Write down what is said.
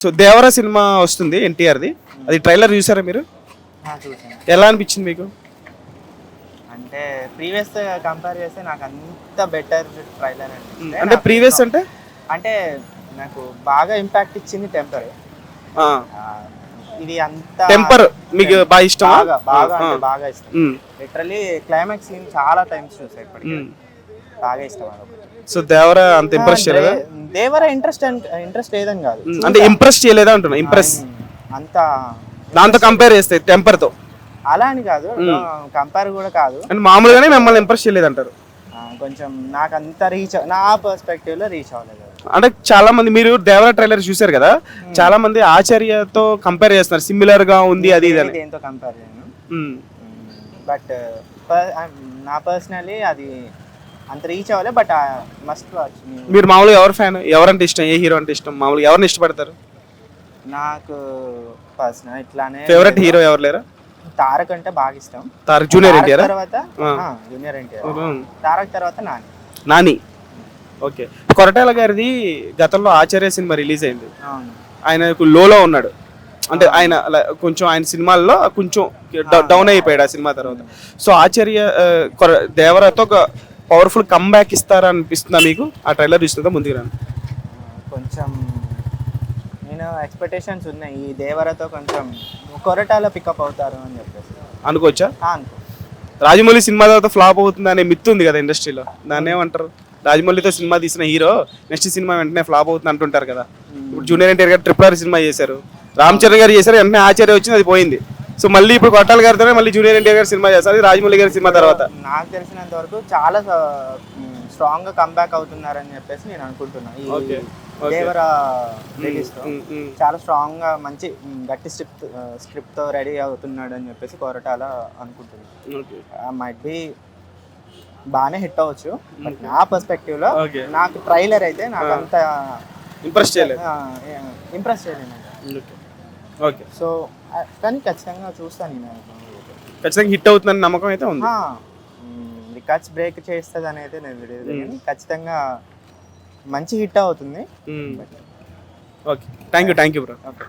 So దేవర cinema వస్తుంది ఎన్టీఆర్ది. అది trailer చూసారా మీరు? ఎలా అనిపించింది మీకు? అంటే ప్రీవియస్ కంపేర్ చేస్తే నాకు అంత బెటర్ ట్రైలర్ అండి అంటే ప్రీవియస్ అంటే? అంటే నాకు బాగా ఇంపాక్ట్ ఇచ్చింది టెంపర్. ఇది అంత టెంపర్ మీకు బాగా ఇష్టమా? బాగా బాగా ఆ, అంటే బాగా ఇష్టం. లిటరలీ క్లైమాక్స్ సీన్ చాలా టైమ్స్ చూసా ఇప్పటికి. బాగా ఇష్టం. సో దేవర అంత ఇంప్రెస్ చేయలేదా? దేవర ఇంట్రెస్ట్ ఇంట్రెస్ట్ లేదని కాదు. అంటే ఇంప్రెస్ చేయలేదా అంటున్నా? ఇంప్రెస్ అంత దాంతో కంపేర్ చేస్తే టెంపర్తో. అలా అని కాదు కంపేర్ కూడా కాదు. అంటే మామూలుగానే మిమ్మల్ని ఇంప్రెస్ చేయలేదు అంటారు కొంచెం నాకు అంత రీచ్ నా పర్స్పెక్టివ్లో రీచ్ అవ్వలేదు. అంటే చాలా మంది మీరు దేవర ట్రైలర్ చూసారు కదా? చాలా మంది ఆచార్యతో కంపేర్ చేస్తున్నారు. సిమిలర్గా ఉంది అది ఇది అని. దేంతో కంపేర్ చేయను? బట్ నా పర్సనలీ అది అంత రీచ్ అవ్వలేదు బట్ మస్ట్ వాచ్ మీరు మామూలుగా ఎవరు ఫ్యాన్ ఎవరంటే ఇష్టం? ఏ హీరో అంటే ఇష్టం? మామూలుగా ఎవరిని ఇష్టపడతారు? నాకు పర్సనల్ ఇట్లానే ఫేవరెట్ హీరో ఎవరు లేరా? తారక్ అంటే బాగా ఇష్టం. తారక్ జూనియర్ ఎన్టీఆర్? తర్వాత జూనియర్ ఎన్టీఆర్. తారక్ తర్వాత నాని. నాని? ఓకే. కొరటాల గారిది గతంలో ఆచార్య సినిమా రిలీజ్ అయింది. ఆయన లోలో ఉన్నాడు. అంటే ఆయన కొంచెం ఆయన సినిమాల్లో కొంచెం డౌన్ అయిపోయాడు ఆ సినిమా తర్వాత. సో ఆచార్య దేవరతో ఒక పవర్ఫుల్ కమ్బ్యాక్ ఇస్తారా అనిపిస్తుందా మీకు? ఆ ట్రైలర్ చూస్తుందా ముందుకు రాను కొంచెం నేను ఎక్స్పెక్టేషన్స్ ఉన్నాయి. ఈ దేవరతో కొంచెం కొరటాలో పికప్ అవుతారు అని చెప్పేసి. అనుకోవచ్చా? అనుకో. రాజమౌళి సినిమా తర్వాత ఫ్లాప్ అవుతుంది అనే మిత్ ఉంది కదా ఇండస్ట్రీలో దాన్ని ఏమంటారు? రాజమౌళితో సినిమా తీసిన హీరో నెక్స్ట్ సినిమా వెంటనే ఫ్లాప్ అవుతుంది అంటుంటారు కదా. ఇప్పుడు జూనియర్ ఎన్టీఆర్ గారు ట్రిపుల్ ఆర్ సినిమా చేశారు. రామ్ చరణ్ గారు చేశారు వెంటనే ఆచార్య వచ్చింది అది పోయింది. సో మళ్ళీ ఇప్పుడు కొట్టాల గారితోనే మళ్ళీ జూనియర్ ఎన్టీఆర్ గారు సినిమా చేస్తారు. అది రాజమౌళి గారి సినిమా తర్వాత. నాకు తెలిసినంత వరకు చాలా స్ట్రాంగ్గా కంబ్యాక్ అవుతున్నారని చెప్పేసి నేను అనుకుంటున్నా. ఈ Okay. దేవర రిలీజ్తో ఉమ్, ఉమ్. చాలా స్ట్రాంగ్గా మంచి గట్టి స్క్రిప్ట్ స్క్రిప్ట్తో రెడీ అవుతున్నాడు అని చెప్పేసి కొరటాల అనుకుంటున్నాను. మైట్ బి బాగానే హిట్ అవ్వచ్చు. బట్ నా పర్స్పెక్టివ్లో. నాకు ట్రైలర్ అయితే నాకు అంత ఇంప్రెస్ చేయలేదు. ఇంప్రెస్ చేయలేదు సో కానీ ఖచ్చితంగా చూస్తాను నేను ఖచ్చితంగా హిట్ అవుతుందని నమ్మకం అయితే ఉంది. రికార్డ్స్ బ్రేక్ చేస్తుంది అనేది నేను తెలియదు కానీ ఖచ్చితంగా మంచి హిట్ అవుతుంది. Okay. Thank you thank you bro okay